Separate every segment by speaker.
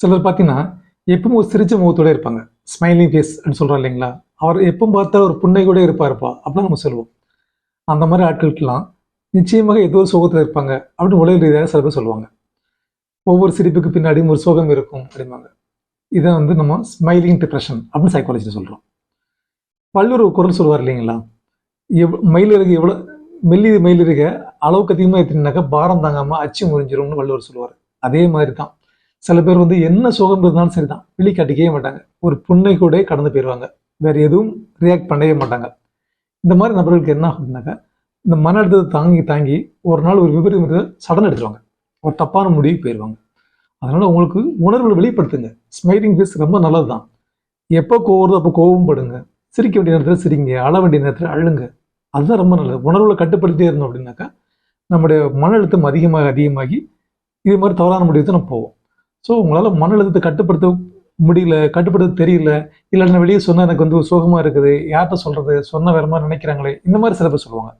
Speaker 1: சிலர் பார்த்தீங்கன்னா எப்பவும் ஒரு சிரிச்ச முகத்தோட இருப்பாங்க. ஸ்மைலிங் ஃபேஸ் அப்படின்னு சொல்கிறோம் இல்லைங்களா? அவர் எப்பவும் பார்த்தா ஒரு புண்ணை கூட இருப்பாருப்பா அப்படின்னு நம்ம சொல்லுவோம். அந்த மாதிரி ஆட்களுக்கெல்லாம் நிச்சயமாக ஏதோ ஒரு சோகத்தில் இருப்பாங்க அப்படின்னு உலக ரீதியாக சில பேர் சொல்லுவாங்க. ஒவ்வொரு சிரிப்புக்கு பின்னாடியும் ஒரு சோகம் இருக்கும் அப்படிம்பாங்க. இதை வந்து நம்ம ஸ்மைலிங் டிப்ரெஷன் அப்படின்னு சைக்காலஜியில் சொல்கிறோம் வள்ளுவர் குரல் சொல்லுவார் இல்லைங்களா? எவ் மயிலிறகு எவ்வளோ மெல்லி மயிலிறக அளவுக்கு அதிகமாக எடுத்துனாக்கா பாரம் தாங்காமல் அச்சு முறிஞ்சிரும்னு வள்ளுவர் சொல்லுவார். அதே மாதிரி தான் சில பேர் வந்து என்ன சோகம் இருந்தாலும் சரி தான் வெளி காட்டிக்கவே மாட்டாங்க. ஒரு புண்ணை கூட கடந்து போயிடுவாங்க வேற எதுவும் ரியாக்ட் பண்ணவே மாட்டாங்க. இந்த மாதிரி நபர்களுக்கு என்ன ஆகுதுனாக்கா இந்த மன அழுத்தத்தை தாங்கி தாங்கி ஒரு நாள் ஒரு விபரீதத்தை சடன் எடுத்துருவாங்க ஒரு தப்பான முடிவுக்கு போயிடுவாங்க அதனால உங்களுக்கு உணர்வுகளை வெளிப்படுத்துங்க. ஸ்மைலிங் ஃபேஸ் ரொம்ப நல்லது தான் எப்போ கோவருதோ அப்போ கோவம் படுங்க. சிரிக்க வேண்டிய நேரத்தில் சிரிங்க. அழ வேண்டிய நேரத்தில் அழுங்க. அதுதான் ரொம்ப நல்லது. உணர்வுகளை கட்டுப்படுத்திட்டே இருந்தோம் அப்படின்னாக்கா நம்முடைய மன அழுத்தம் அதிகமாக அதிகமாகி இது மாதிரி தவறான முடிவுக்கு நம்ம போவோம். ஸோ உங்களால் மன அழுத்தத்தை கட்டுப்படுத்த முடியல கட்டுப்படுத்த தெரியல. இல்லை நான் வெளியே சொன்னால் எனக்கு வந்து சோகமாக இருக்குது. யார்கிட்ட சொல்கிறது சொன்ன வேற மாதிரி நினைக்கிறாங்களே. இந்த மாதிரி சில பேர் சொல்லுவாங்க.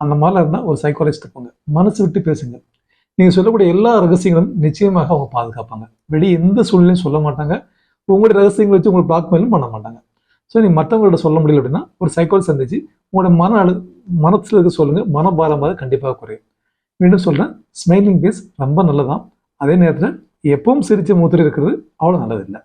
Speaker 1: அந்த மாதிரிலாம் இருந்தால் ஒரு சைக்காலஜிஸ்ட் போங்க மனசு விட்டு பேசுங்க. நீங்கள் சொல்லக்கூடிய எல்லா ரகசியங்களும் நிச்சயமாக அவங்க பாதுகாப்பாங்க. வெளியே எந்த சூழ்நிலையும் சொல்ல மாட்டாங்க. உங்களுடைய ரகசியங்களை வச்சு உங்களுக்கு பிளாக்மெயிலும் பண்ண மாட்டாங்க. ஸோ நீ மற்றவங்கள்ட்ட சொல்ல முடியல அப்படின்னா ஒரு சைக்காலஜி சந்திச்சு உங்களோட மன அழு மனசில் இருக்க சொல்லுங்க. மனபாரமாக கண்டிப்பாக குறையும். மீண்டும் சொல்கிறேன் ஸ்மைலிங் ஃபேஸ் ரொம்ப நல்லதான் அதே நேரத்தில் எப்பவும் சிரிச்ச முத்திரை இருக்கிறது அவ்வளோ நல்லதில்லை